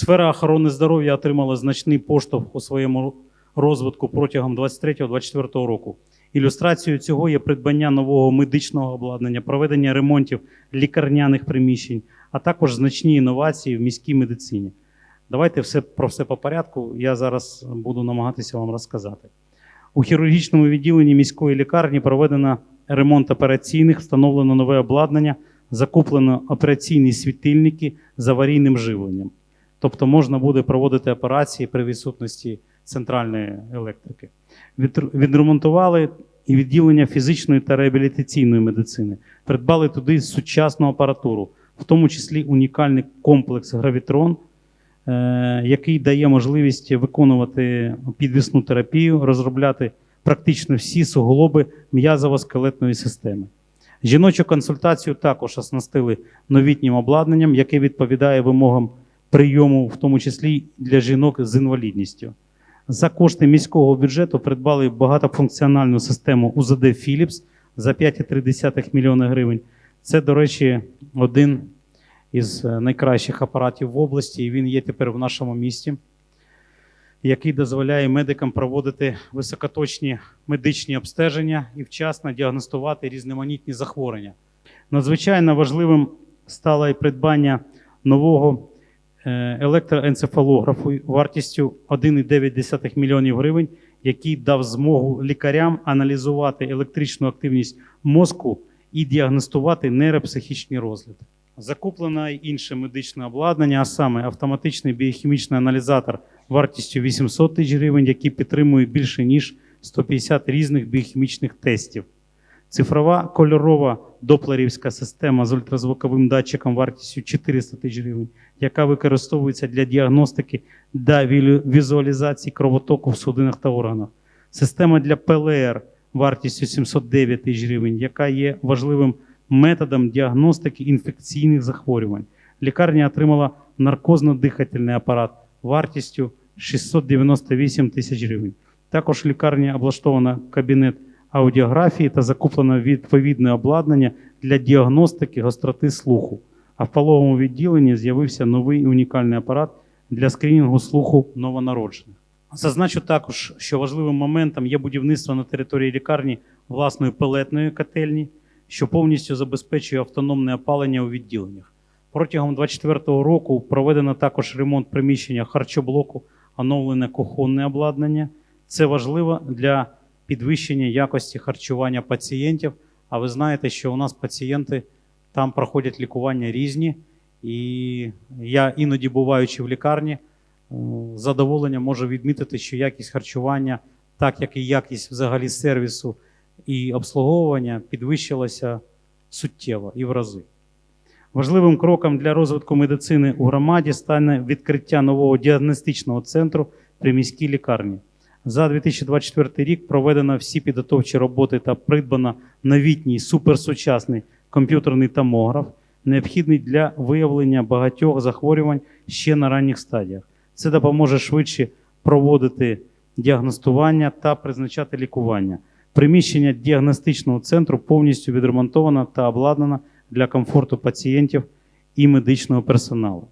Сфера охорони здоров'я отримала значний поштовх у своєму розвитку протягом 23-24 року. Ілюстрацією цього є придбання нового медичного обладнання, проведення ремонтів лікарняних приміщень, а також значні інновації в міській медицині. Давайте все про все по порядку. Я зараз буду намагатися вам розказати. У хірургічному відділенні міської лікарні проведено ремонт операційних, встановлено нове обладнання, закуплено операційні світильники з аварійним живленням. Тобто можна буде проводити операції при відсутності центральної електрики. Відремонтували і відділення фізичної та реабілітаційної медицини. Придбали туди сучасну апаратуру, в тому числі унікальний комплекс Гравітрон, е, який дає можливість виконувати підвісну терапію, розробляти практично всі суглоби м'язово-скелетної системи. Жіночу консультацію також оснастили новітнім обладнанням, яке відповідає вимогам прийому, в тому числі для жінок з інвалідністю. За кошти міського бюджету придбали багатофункціональну систему УЗД Philips за 5,3 мільйони гривень. Це, до речі, один із е, найкращих апаратів в області, і він є тепер в нашому місті, який дозволяє медикам проводити високоточні медичні обстеження і вчасно діагностувати різноманітні захворювання. Надзвичайно важливим стало і придбання нового електроенцефалографу вартістю 1,9 мільйонів гривень, який дав змогу лікарям аналізувати електричну активність мозку і діагностувати нейропсихічні розлади. Закуплено й інше медичне обладнання, а саме автоматичний біохімічний аналізатор вартістю 800 тисяч гривень, який підтримує більше ніж 150 різних біохімічних тестів. Цифрова кольорова доплерівська система з ультразвуковим датчиком вартістю 400 тисяч гривень, яка використовується для діагностики та візуалізації кровотоку в судинах та органах. Система для ПЛР вартістю 709 тисяч гривень, яка є важливим методом діагностики інфекційних захворювань. Лікарня отримала наркозно-дихательний апарат вартістю 698 тисяч гривень. Також в лікарні облаштовано кабінет аудіографії та закуплено відповідне обладнання для діагностики гостроти слуху. А в пологовому відділенні з'явився новий унікальний апарат для скринінгу слуху новонароджених. Зазначу також, що важливим моментом є будівництво на території лікарні власної пелетної котельні, що повністю забезпечує автономне опалення у відділеннях. Протягом 2024 року проведено також ремонт приміщення харчоблоку, оновлене кухонне обладнання. Це важливо для підвищення якості харчування пацієнтів. А ви знаєте, що у нас пацієнти там проходять лікування різні, і я іноді буваючи в лікарні, е, з задоволенням можу відмітити, що якість харчування, так як і якість взагалі сервісу і обслуговування підвищилася суттєво і в рази. Важливим кроком для розвитку медицини у громаді стане відкриття нового діагностичного центру при міській лікарні. За 2024 рік проведено всі підготовчі роботи та придбано новітній суперсучасний комп'ютерний томограф, необхідний для виявлення багатьох захворювань ще на ранніх стадіях. Це допоможе швидше проводити діагностування та призначати лікування. Приміщення діагностичного центру повністю відремонтовано та обладнано для комфорту пацієнтів і медичного персоналу.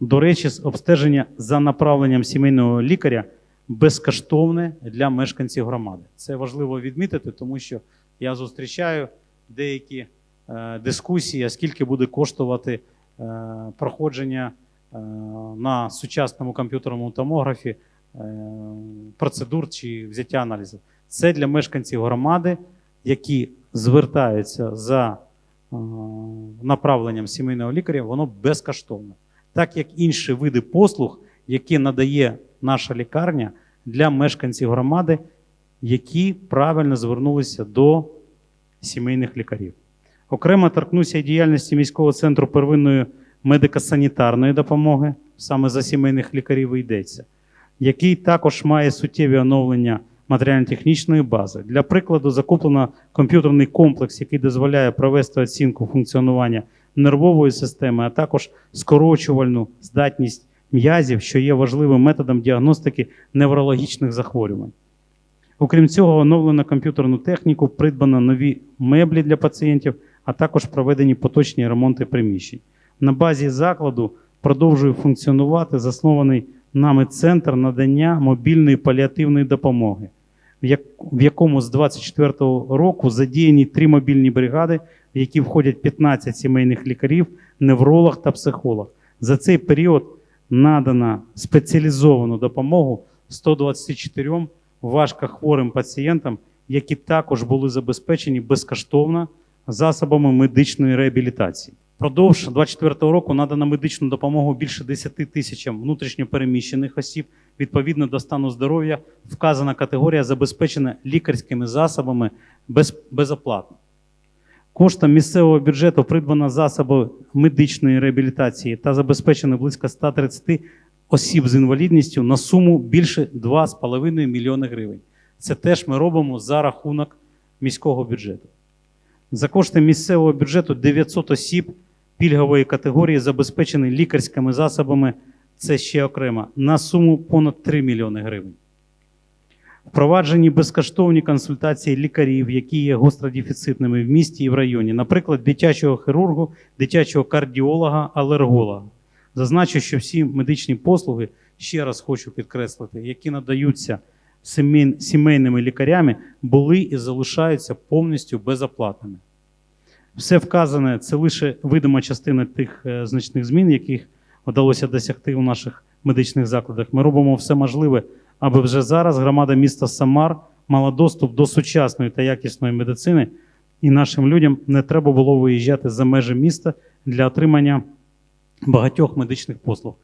До речі, з обстеження за направленням сімейного лікаря безкоштовне для мешканців громади. Це важливо відмітити, тому що я зустрічаю деякі е, дискусії, а скільки буде коштувати е, проходження е, на сучасному комп'ютерному томографі е, процедур чи взяття аналізів. Це для мешканців громади, які звертаються за е, направленням сімейного лікаря, воно безкоштовне. Так як інші види послуг, які надає наша лікарня для мешканців громади, які правильно звернулися до сімейних лікарів. Окремо торкнуся діяльності міського центру первинної медико-санітарної допомоги, саме за сімейних лікарів і йдеться, який також має суттєві оновлення матеріально-технічної бази. Для прикладу, закуплено комп'ютерний комплекс, який дозволяє провести оцінку функціонування нервової системи, а також скорочувальну здатність м'язів, що є важливим методом діагностики неврологічних захворювань. Окрім цього, оновлено комп'ютерну техніку, придбано нові меблі для пацієнтів, а також проведені поточні ремонти приміщень. На базі закладу продовжує функціонувати заснований нами центр надання мобільної паліативної допомоги, в якому з 24 року задіяні три мобільні бригади, в які входять 15 сімейних лікарів, невролог та психолог. За цей період надано спеціалізовану допомогу 124 важкохворим пацієнтам, які також були забезпечені безкоштовно засобами медичної реабілітації. Продовж 2024 року надано медичну допомогу більше 10 тисячам внутрішньопереміщених осіб. Відповідно до стану здоров'я, вказана категорія забезпечена лікарськими засобами без, безоплатно. Коштом місцевого бюджету придбано засоби медичної реабілітації та забезпечено близько 130 осіб з інвалідністю на суму більше 2,5 мільйони гривень. Це теж ми робимо за рахунок міського бюджету. За кошти місцевого бюджету 900 осіб пільгової категорії забезпечені лікарськими засобами, це ще окремо, на суму понад 3 мільйони гривень. Впроваджені безкоштовні консультації лікарів, які є гостродефіцитними в місті і в районі, наприклад, дитячого хірургу, дитячого кардіолога, алерголога. Зазначу, що всі медичні послуги, ще раз хочу підкреслити, які надаються сімейними лікарями, були і залишаються повністю безоплатними. Все вказане це лише видима частина тих е, значних змін, яких вдалося досягти у наших медичних закладах. Ми робимо все можливе, аби вже зараз громада міста Самар мала доступ до сучасної та якісної медицини, і нашим людям не треба було виїжджати за межі міста для отримання багатьох медичних послуг.